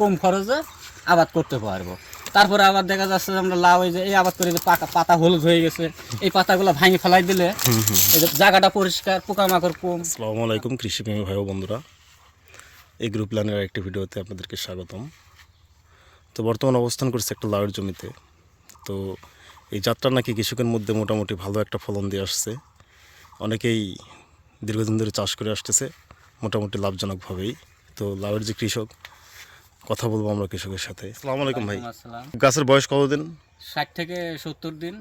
কম খরচে আবাদ করতে পারব। তারপরে আবার দেখা যাচ্ছে যে আমরা লাউ এই যে এই আবাদ করে যে পাকা পাতা হলুদ হয়ে গেছে এই পাতাগুলো ভাঙে ফেলাই দিলে এই যে জায়গাটা পরিষ্কার পোকামাকড় কম। আসসালামু আলাইকুম কৃষিপ্রেমী ভাই ও বন্ধুরা। এই গ্রুপ প্ল্যানের একটি ভিডিওতে আপনাদেরকে স্বাগতম। তো বর্তমান অবস্থান করছে একটা লাউয়ের জমিতে। তো এই যাত্রা নাকি কৃষকের মধ্যে মোটামুটি ভালো একটা ফলন দিয়ে আসছে। অনেকেই দীর্ঘদিন ধরে চাষ করে আসতেছে মোটামুটি লাভজনকভাবেই। তো লাউয়ের যে কৃষক কথা বলব আমরা কৃষকের সাথে। আসসালামু আলাইকুম ভাই। গাছের বয়স কতদিন? ষাট থেকে সত্তর দিন।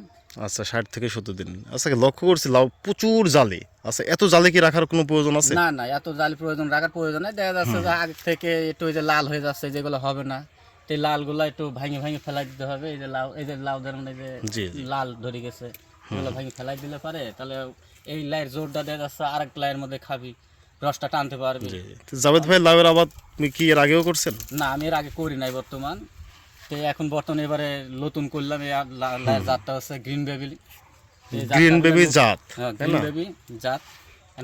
আচ্ছা ষাট থেকে সত্তর দিন। আচ্ছা লক্ষ্য করছি লাউ প্রচুর জালে। আচ্ছা এত জালে কি রাখার কোনো প্রয়োজন আছে? না না এত জাল প্রয়োজন রাখার প্রয়োজন নেই। দেখা যাচ্ছে যে আগে থেকে একটু ওই যে লাল হয়ে যাচ্ছে যেগুলো হবে না এই লালগুলো একটু ভাঙে ভাঙে ফেলাই দিতে হবে। এই যে লাউ এই যে লাউ ধরেন এই যে। লাল ধরে গেছে এগুলো ভাঙে ফেলাই দিলে পারে। তাহলে এই লাইয়ের জোরটা দেখা যাচ্ছে আরেক লাইয়ের মধ্যে খাবি। রসটা টানতে পারবি। জাভেদ ভাই লাউয়ের আবাদ কি এর আগেও করছেন? না আমি এর আগে করি নাই বর্তমান। তো এখন বর্তমানে এবারে নতুন করলাম এই আর লা- লাইয়ের জাতটা হচ্ছে গ্রিন বেবি। গ্রিন বেবি জাত গ্রিন বেবি জাত।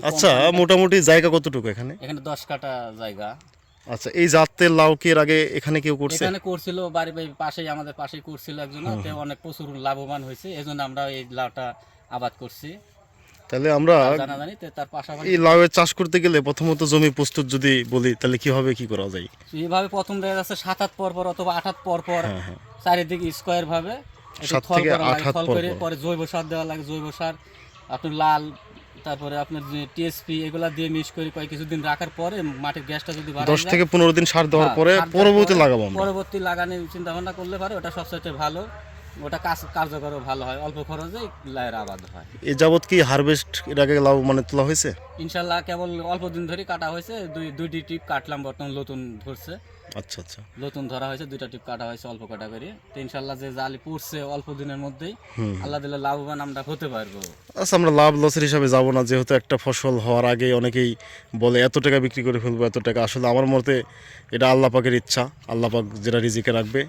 আচ্ছা মোটামুটি জায়গা কতটুকু এখানে? এখানে দশ কাটা জায়গা। আচ্ছা এই জাতের লাউ কি এর আগে এখানে কেউ করছে? এখানে করছিল বাড়ি বাড়ি পাশেই আমাদের পাশেই করছিল একজন তে অনেক প্রচুর লাভবান হয়েছে এই জন্য আমরা এই লাউটা আবাদ করছি। তাহলে আমরা এই লাউয়ের চাষ করতে গেলে প্রথমত জমি প্রস্তুত যদি বলি তাহলে কীভাবে কি করা যায়? এইভাবে প্রথম দেখা যাচ্ছে সাত হাত পর পর অথবা আট হাত পর পর হ্যাঁ হ্যাঁ। চারিদিকে স্কোয়ার ভাবে সাত থেকে আট হাত খল পর জৈব সার দেওয়া লাগে জৈব সার আপনার লাল তারপরে আপনার যে টিএসপি এগুলা দিয়ে মিক্স করে কয়েক কিছুদিন রাখার পরে মাটির গ্যাসটা যদি দশ থেকে পনেরো দিন সার দেওয়ার হ্যাঁ, পরে পরবর্তী লাগাবো পরবর্তী লাগানোর চিন্তা ভাবনা করলে পারে ওটা সবচেয়ে ভালো। ওটা কাজ কার্যকর ভালো হয়। অল্প খরচে লাইয়ের আবাদ হয়। এ যাবত কি হারভেস্ট এর আগে লাউ মানে তোলা হয়েছে? ইনশাল্লাহ কেবল অল্প দিন ধরে কাটা হয়েছে। দুই দুইটি টিপ কাটলাম বর্তমান নতুন ধরছে। আচ্ছা আচ্ছা। নতুন ধরা হয়েছে দুইটা টিপ কাটা হয়েছে অল্প কাটা করে। তো ইনশাল্লাহ যে জালি পড়ছে অল্প দিনের মধ্যেই আল্লাহ দিলে লাভবান আমরা হতে পারব। আচ্ছা আমরা লাভ লসের হিসাবে যাব না। যেহেতু একটা ফসল হওয়ার আগে অনেকেই বলে এত টাকা বিক্রি করে ফেলব এত টাকা। আসলে আমার মতে এটা আল্লাহ পাকের ইচ্ছা। আল্লাহ পাক যেটা রিজিকে রাখবে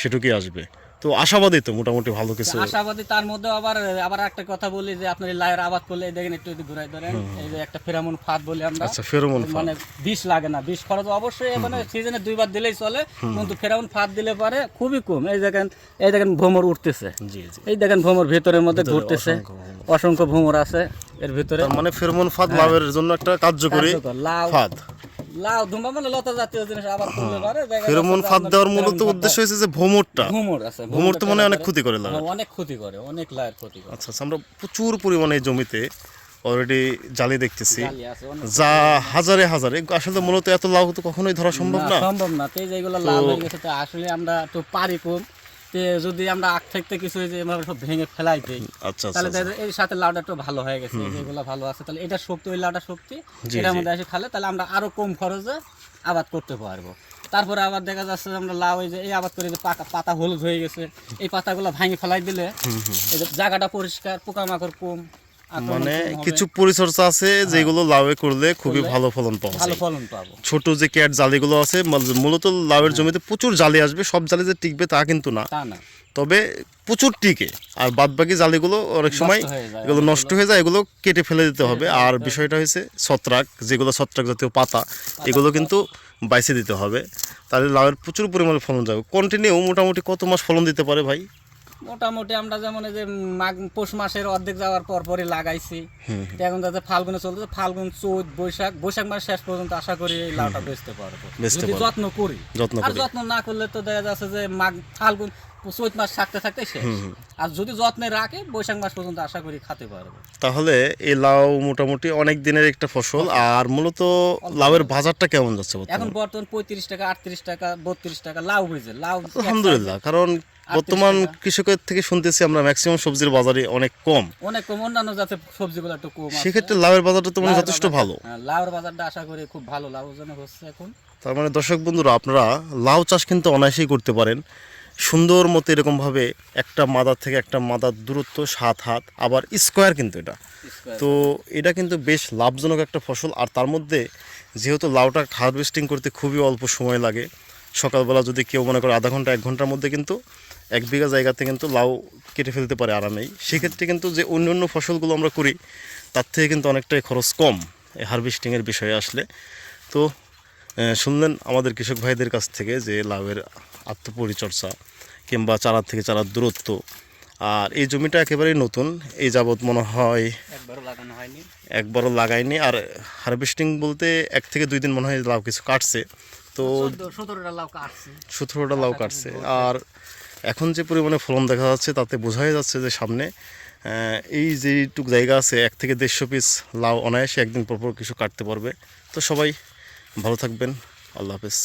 সেটুকুই আসবে। তো আশাবাদী তো মোটামুটি ভালো কিছু। আশাবাদী তার মধ্যে আবার আবার একটা কথা বলি যে আপনার এই লাইয়ের আবাদ করলে দেখেন একটু যদি ঘুরাই ধরেন এই যে একটা ফেরামুন ফাঁদ বলি আমরা। আচ্ছা ফেরোমন ফাঁদ। মানে বিষ লাগে না বিষ খরচ অবশ্যই মানে সিজনে দুইবার দিলেই চলে কিন্তু ফেরাউন ফাঁদ দিলে পারে খুবই কম। এই দেখেন এই দেখেন ভ্রমর উঠতেছে। জি জি। এই দেখেন ভ্রমর ভেতরের মধ্যে ঘুরতেছে। অসংখ্য ভ্রমর আছে এর ভিতরে। মানে ফেরোমন ফাঁদ লাভের জন্য একটা কার্যকরী ফাঁদ। লাউ ধুম্বা মানে লতা জাতীয় জিনিস আবার করলে পারে ফেরোমন ফাঁদ দেওয়ার মূলত উদ্দেশ্য হয়েছে যে ভ্রমরটা দেওয়া- ভ্রমর আছে ভ্রমর তো মনে অনেক ক্ষতি করে হ্যাঁ, অনেক ক্ষতি করে অনেক লাইয়ের ক্ষতি করে। আচ্ছা আচ্ছা আমরা প্রচুর পরিমাণে জমিতে অলরেডি জালি দেখতেছি। যা হাজারে হাজারে আসলে মূলত এত লাউ তো কখনোই ধরা সম্ভব না, সম্ভব না। তো এই যে এগুলো লাল হয়ে গেছে তো আসলে আমরা তো পারি কম যদি আমরা আগ কিছু যে এভাবে সব ভেঙে ফেলাই দিই আচ্ছা আচ্ছা তাহলে এর সাথে লাউটা একটু ভালো হয়ে গেছে ভালো আছে তাহলে এটা শক্তি ওই লাউটা শক্তি এটার মধ্যে এসে খালে তাহলে আমরা আরও কম খরচে আবাদ করতে পারব। তারপরে আবার দেখা যাচ্ছে যে আমরা লাউ এই যে এই আবাদ করে যে পাকা পাতা হলুদ হয়ে গেছে এই পাতাগুলো ভাঙে ফেলাই দিলে জায়গাটা পরিষ্কার পোকামাকড় কম মানে কিছু পরিচর্যা আছে যেগুলো লাউয়ে করলে খুবই ভালো ফলন পাওয়া ভালো ফলন পাবো। ছোট যে ক্যাট জালিগুলো আছে মূলত লাউয়ের জমিতে প্রচুর জালি আসবে সব জালি যে টিকবে তা কিন্তু না। তবে প্রচুর টিকে আর বাদ বাকি জালিগুলো অনেক সময় এগুলো নষ্ট হয়ে যায় এগুলো কেটে ফেলে দিতে হবে। আর বিষয়টা হয়েছে ছত্রাক যেগুলো ছত্রাক জাতীয় পাতা এগুলো কিন্তু বাইছে দিতে হবে। তাহলে লাউয়ের প্রচুর পরিমাণে ফলন যাবে। কন্টিনিউ মোটামুটি কত মাস ফলন দিতে পারে ভাই? মোটামুটি আমরা যেমন এই যে মাঘ পৌষ মাসের অর্ধেক যাওয়ার পর পরই লাগাইছি। এখন যাতে ফাল্গুনে চলতেছে ফাল্গুন চৈত বৈশাখ বৈশাখ মাস শেষ পর্যন্ত আশা করি এই লাউটা বেচতে পারব। যদি যত্ন করি। আর করি। যত্ন না করলে তো দেখা যাচ্ছে যে মাঘ ফাল্গুন চৈত মাস থাকতে থাকতে শেষ। আর যদি যত্নে রাখে বৈশাখ মাস পর্যন্ত আশা করি খেতে পারব। তাহলে এই লাউ মোটামুটি অনেক দিনের একটা ফসল। আর মূলত লাউয়ের বাজারটা কেমন যাচ্ছে এখন বর্তমান পঁয়ত্রিশ টাকা আটত্রিশ টাকা বত্রিশ টাকা লাউ হয়েছে। লাউ আলহামদুলিল্লাহ কারণ বর্তমান কৃষকের থেকে শুনতেছি আমরা ম্যাক্সিমাম সবজির বাজারে অনেক কম। অনেক কম অন্যান্য জাতের সবজিগুলো একটু কম। সেক্ষেত্রে লাউয়ের বাজারটা তো মানে যথেষ্ট ভালো। হ্যাঁ, লাউয়ের বাজারটা আশা করি খুব ভালো। লাভজনক হচ্ছে এখন। তার মানে দর্শক বন্ধুরা আপনারা লাউ চাষ কিন্তু অনায়াসেই করতে পারেন। সুন্দর মতো এরকমভাবে একটা মাদার থেকে একটা মাদার দূরত্ব সাত হাত আবার স্কোয়ার কিন্তু এটা। তো এটা কিন্তু বেশ লাভজনক একটা ফসল। আর তার মধ্যে যেহেতু লাউটা হারভেস্টিং করতে খুবই অল্প সময় লাগে সকালবেলা যদি কেউ মনে করে আধা ঘণ্টা এক ঘণ্টার মধ্যে কিন্তু এক বিঘা জায়গাতে কিন্তু লাউ কেটে ফেলতে পারে আরামেই। সেক্ষেত্রে কিন্তু যে অন্য অন্য ফসলগুলো আমরা করি তার থেকে কিন্তু অনেকটাই খরচ কম এই হারভেস্টিংয়ের বিষয়ে আসলে। তো শুনলেন আমাদের কৃষক ভাইদের কাছ থেকে যে লাউয়ের আত্মপরিচর্যা কিংবা চারা থেকে চারার দূরত্ব। আর এই জমিটা একেবারেই নতুন এই যাবৎ মনে হয় একবারও লাগানো হয়নি। একবারও লাগাইনি। আর হারভেস্টিং বলতে এক থেকে দুই দিন মনে হয় লাউ কিছু কাটছে। তো সতেরোটা লাউ কাটছে। সতেরোটা লাউ কাটছে। আর এখন যে পরিমাণে ফলন দেখা যাচ্ছে তাতে বোঝাই যাচ্ছে যে সামনে এই যেটুক জায়গা আছে এক থেকে দেড়শো পিস লাউ অনায়াসে একদিন পর পর কিছু কাটতে পারবে। তো সবাই ভালো থাকবেন। আল্লাহ হাফেজ।